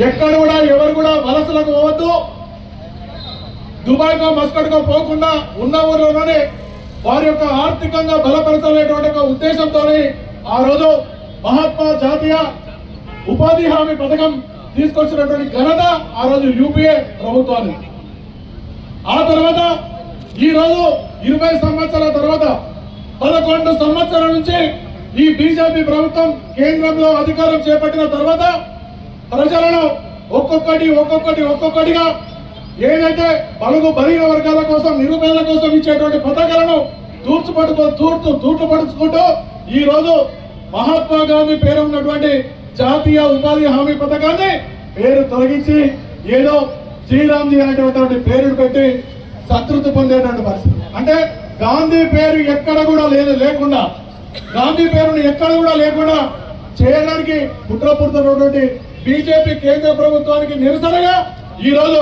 ఎక్కడ కూడా ఎవరు కూడా వలసలకు పోవద్దు. దుబాయ్కో మస్కట్కో పోకుండా ఉన్న ఊర్లోనే వారి యొక్క ఆర్థికంగా బలపరచలేటువంటి ఒక ఉద్దేశంతో ఆ రోజు మహాత్మా జాతీయ ఉపాధి హామీ పథకం తీసుకొచ్చినటువంటి ఘనత ఆ రోజు యూపీఏ ప్రభుత్వాన్ని ఆ తర్వాత ఈ రోజు ఇరవై సంవత్సరాల తర్వాత పదకొండు సంవత్సరాల నుంచి ఈ బీజేపీ ప్రభుత్వం కేంద్రంలో అధికారం చేపట్టిన తర్వాత ప్రజలను ఒక్కొక్కటి ఒక్కొక్కటి ఒక్కొక్కటిగా ఏదైతే బలుగు బలిన వర్గాల కోసం నిరుపేదల కోసం ఇచ్చేటువంటి పథకాలను తూర్చుపడుకో తూర్చు తూర్చుపడుచుకుంటూ ఈ రోజు మహాత్మా గాంధీ పేరు ఉన్నటువంటి జాతీయ ఉపాధి హామీ పథకాన్ని పేరు తొలగించి ఏదో శ్రీరామ్జీ అనేటువంటి పేరు పెట్టి సంతృప్తి పొందేటువంటి పరిస్థితి. అంటే గాంధీ పేరు ఎక్కడ కూడా లేదు లేకుండా గాంధీ పేరును ఎక్కడ కూడా లేకుండా చేయడానికి కుట్ర పుడుతున్నటువంటి బీజేపీ కేంద్ర ప్రభుత్వానికి నిరసనగా ఈ రోజు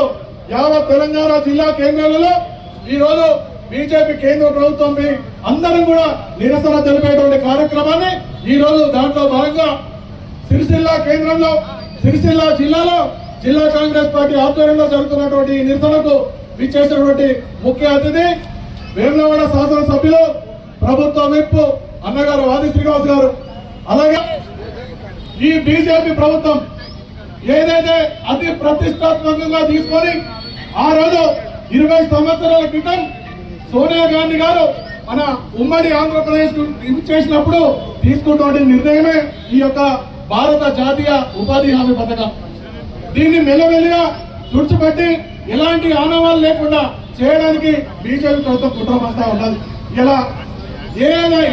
యావత్ తెలంగాణ జిల్లా కేంద్రాలలో ఈ రోజు బీజేపీ కేంద్ర ప్రభుత్వం అందరం కూడా నిరసన తెలిపేటువంటి కార్యక్రమాన్ని ఈ రోజు దాంట్లో భాగంగా సిరిసిల్ల కేంద్రంలో సిరిసిల్ల జిల్లాలో జిల్లా కాంగ్రెస్ పార్టీ ఆధ్వర్యంలో జరుగుతున్నటువంటి నిరసనకు విచ్చేసినటువంటి ముఖ్య అతిథి వేములవాడ శాసనసభ్యులు ప్రభుత్వ విప్పు అన్నగారు ఆది శ్రీనివాస్ గారు. అలాగే ఈ బీజేపీ ప్రభుత్వం ఏదైతే అతి ప్రతిష్టాత్మకంగా తీసుకొని ఆ రోజు ఇరవై సంవత్సరాల క్రితం సోనియా గాంధీ గారు మన ఉమ్మడి ఆంధ్రప్రదేశ్ చేసినప్పుడు తీసుకున్నటువంటి నిర్ణయమే ఈ యొక్క భారత జాతీయ ఉపాధి హామీ పథకం. దీన్ని మెల్లమెల్లిగా తుడిచిపెట్టి ఎలాంటి ఆనవాలు లేకుండా చేయడానికి బీజేపీ ప్రభుత్వం కుట్రమస్తా ఉన్నది. ఇలా ఏ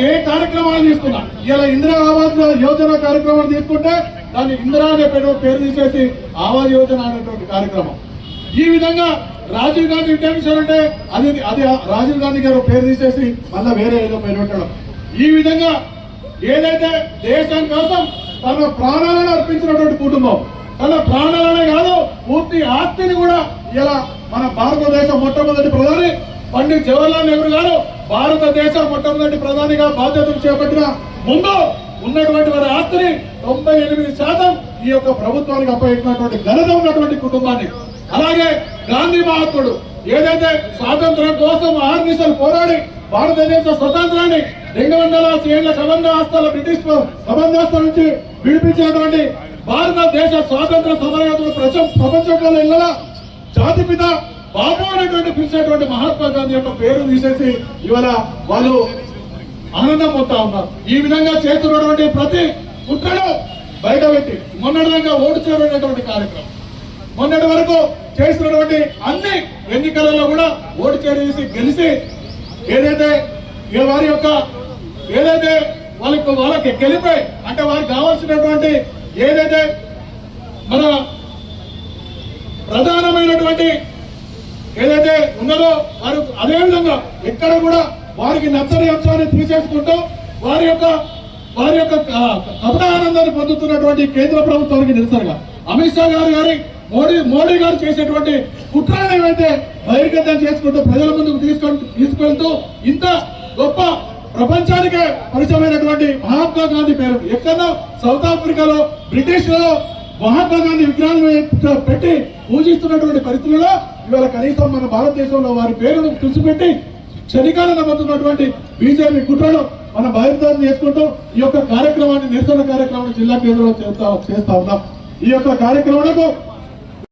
ఏ కార్యక్రమాలు తీసుకున్నా ఇలా ఇందిరా ఆవాస్ యోజన కార్యక్రమాలు తీసుకుంటే దాన్ని ఇందిరా అనే పేరు పేరు తీసేసి ఆవాస్ యోజన అనేటువంటి కార్యక్రమం. ఈ విధంగా రాజీవ్ గాంధీ ఇంటర్వ్యూషన్ అంటే అది అది రాజీవ్ గాంధీ గారు పేరు తీసేసి మళ్ళీ వేరే ఏదో పేరు పెట్టడం. ఈ విధంగా ఏదైతే దేశం కోసం తన ప్రాణాలను అర్పించినటువంటి కుటుంబం తన ప్రాణాలనే కాదు పూర్తి ఆస్తిని కూడా ఇలా మన భారతదేశ మొట్టమొదటి ప్రధాని పండిత్ జవహర్లాల్ నెహ్రూ గారు భారతదేశ మొట్టమొదటి ప్రధానిగా బాధ్యతలు చేపట్టిన ముందు ఉన్నటువంటి వారి ఆస్తిని తొంభై ఎనిమిది శాతం ఈ యొక్క ప్రభుత్వానికి అప్పగించినటువంటి ఘనత ఉన్నటువంటి కుటుంబాన్ని. అలాగే గాంధీ మహాత్ముడు ఏదైతే స్వాతంత్రం కోసం ఆర్నిసలు పోరాడి భారతదేశ స్వతంత్రాన్ని రెండు వందల ఏళ్ళ కబంధ బ్రిటిష్ కబంధాస్త నుంచి విడిపించినటువంటి భారతదేశ స్వాతంత్ర సమరయోధులు ప్రపంచ ప్రపంచంలో ఇళ్ళ జాతిపిత బాబు అనేటువంటి పిలిచేటువంటి మహాత్మా గాంధీ యొక్క పేరు తీసేసి ఇవాళ వాళ్ళు ఆనందం పొందుతా ఉన్నారు. ఈ విధంగా చేస్తున్నటువంటి ప్రతి ముట్టడం బయట పెట్టి మొన్నటిదాకా ఓటు చేయబడినటువంటి కార్యక్రమం. మొన్నటి వరకు చేసినటువంటి అన్ని ఎన్నికలలో కూడా ఓటు చేరేసి గెలిచి ఏదైతే ఏ వారి యొక్క ఏదైతే వాళ్ళకి వాళ్ళకి గెలిపే అంటే వారికి కావాల్సినటువంటి ఏదైతే మన ప్రధానమైనటువంటి ఏదైతే ఉన్నదో వారు అదేవిధంగా ఎక్కడ కూడా వారికి నచ్చని అంశాన్ని తీసేసుకుంటూ వారి యొక్క వారి యొక్క కపట ఆనందాన్ని పొందుతున్నటువంటి కేంద్ర ప్రభుత్వానికి నిరసనగా అమిత్ షా గారు గారి మోడీ మోడీ గారు చేసేటువంటి కుట్రలను ఏవైతే బహిర్గతం చేసుకుంటూ ప్రజల ముందుకు తీసుకొని తీసుకెళ్తూ ఇంత గొప్ప ప్రపంచానికే పరిచయమైనటువంటి మహాత్మా గాంధీ పేరు ఎక్కడో సౌత్ ఆఫ్రికాలో బ్రిటిష్లలో మహాత్మా గాంధీ విగ్రహాలు పెట్టి పూజిస్తున్నటువంటి పరిస్థితుల్లో ఇవాళ కనీసం మన భారతదేశంలో వారి పేరును తుసిపెట్టి క్షణికాలను నమ్ముతున్నటువంటి బీజేపీ కుట్రలు మనం బహిర్గతం చేసుకుంటూ ఈ యొక్క కార్యక్రమాన్ని నిరసన కార్యక్రమాన్ని జిల్లా కేంద్రంలో చేస్తా చేస్తా ఉన్నాం. ఈ యొక్క కార్యక్రమాలకు